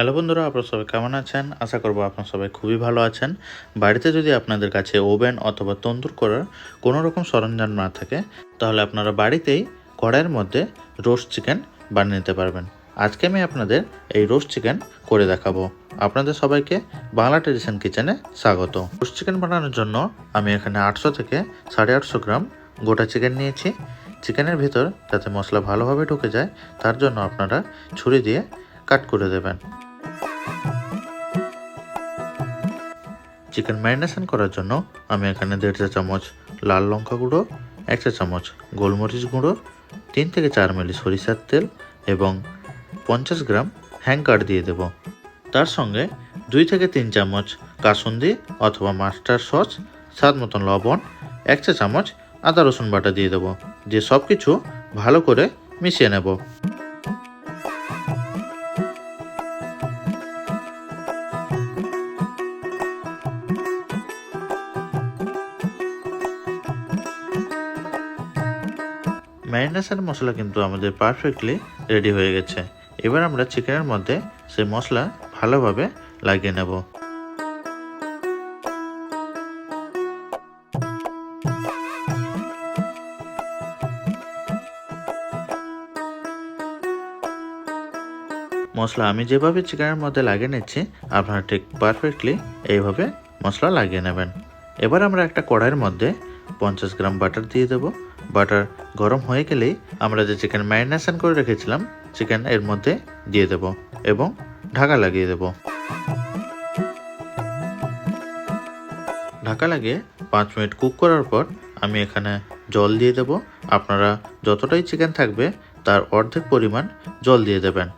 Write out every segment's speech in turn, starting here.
Hello বন্ধুরা, আপনারা সবাই কেমন আছেন? আশা করব আপনারা সবাই খুবই ভালো আছেন। বাড়িতে যদি আপনাদের কাছে ওভেন অথবা তন্দুর করার কোনো রকম সরঞ্জাম না থাকে, তাহলে আপনারা বাড়িতেই কড়াইয়ের মধ্যে রোস্ট চিকেন বানিয়ে নিতে পারবেন। আজকে আমি আপনাদের এই রোস্ট চিকেন করে দেখাবো। আপনাদের সবাইকে বাংলা ট্রেডিশন কিচেনে স্বাগত। রোস্ট চিকেন বানানোর জন্য আমি এখানে আটশো থেকে সাড়ে আটশো গ্রাম গোটা চিকেন নিয়েছি। চিকেনের ভিতর যাতে মশলা ভালোভাবে ঢুকে যায়, তার জন্য আপনারা ছুরি দিয়ে কাট করে দেবেন। চিকেন ম্যারিনেশন করার জন্য আমি এখানে দেড় চা চামচ লাল লঙ্কা গুঁড়ো, এক চা চামচ গোলমরিচ গুঁড়ো, তিন থেকে চার মিলি সরিষার তেল এবং পঞ্চাশ গ্রাম হ্যাংকার দিয়ে দেব। তার সঙ্গে দুই থেকে তিন চামচ কাসুন্দি অথবা মাস্টার সস, স্বাদ মতন লবণ, এক চা চামচ আদা রসুন বাটা দিয়ে দেবো। দিয়ে সব কিছু ভালো করে মিশিয়ে নেব। ম্যারিনেশন মশলা কিন্তু আমাদের পারফেক্টলি রেডি হয়ে গেছে। এবার আমরা চিকেনের মধ্যে সেই মশলা ভালোভাবে লাগিয়ে নেব। মশলা আমি যেভাবে চিকেনের মধ্যে লাগিয়ে নিচ্ছি, আপনারা ঠিক পারফেক্টলি এইভাবে মশলা লাগিয়ে নেবেন। এবার আমরা একটা কড়াইয়ের মধ্যে পঞ্চাশ গ্রাম বাটার দিয়ে দেবো। বাটার গরম হয়ে গেলেই আমরা যে চিকেন ম্যারিনেশন করে রেখেছিলাম চিকেন এর মধ্যে দিয়ে দেব এবং ঢাকা লাগিয়ে দেব। ঢাকা লাগিয়ে পাঁচ মিনিট কুক করার পর আমি এখানে জল দিয়ে দেব। আপনারা যতটাই চিকেন থাকবে, তার অর্ধেক পরিমাণ জল দিয়ে দেবেন।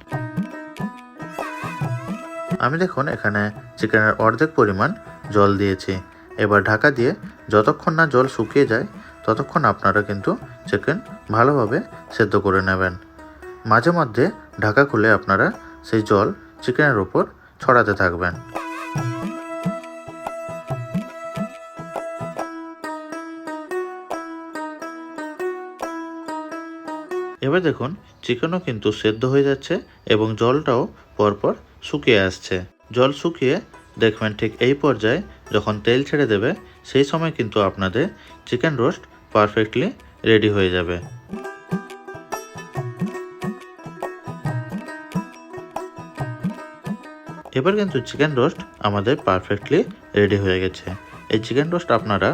আমি দেখুন এখানে চিকেনের অর্ধেক পরিমাণ জল দিয়েছি। এবার ঢাকা দিয়ে যতক্ষণ না জল শুকিয়ে যায়, ততক্ষণ আপনারা কিন্তু চিকেন ভালোভাবে সেদ্ধ করে নেবেন। মাঝে মধ্যে ঢাকা খুলে আপনারা সেই জল চিকেনের উপর ছড়াতে থাকবেন। এবার দেখুন চিকেনও কিন্তু সেদ্ধ হয়ে যাচ্ছে এবং জলটাও পরপর শুকিয়ে আসছে। জল শুকিয়ে দেখবেন ঠিক এই পর্যায়ে যখন তেল ছেড়ে দেবে, সেই সময় কিন্তু আপনাদের চিকেন রোস্ট পারফেক্টলি রেডি হয়ে যাবে। এবার কিন্তু চিকেন রোস্ট আমাদের পারফেক্টলি রেডি হয়ে গেছে। এই চিকেন রোস্ট আপনারা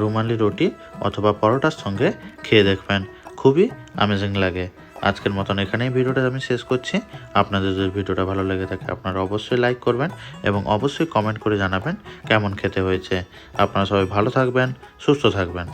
রুমালি রুটি অথবা পরোটার সঙ্গে খেয়ে দেখবেন। খুবই অ্যামেজিং লাগে। আজকের মতন এখানেই ভিডিওটা আমি শেষ করছি। আপনাদের যদি ভিডিওটা ভালো লেগে থাকে, আপনারা অবশ্যই লাইক করবেন এবং অবশ্যই কমেন্ট করে জানাবেন কেমন খেতে হয়েছে। আপনারা সবাই ভালো থাকবেন, সুস্থ থাকবেন।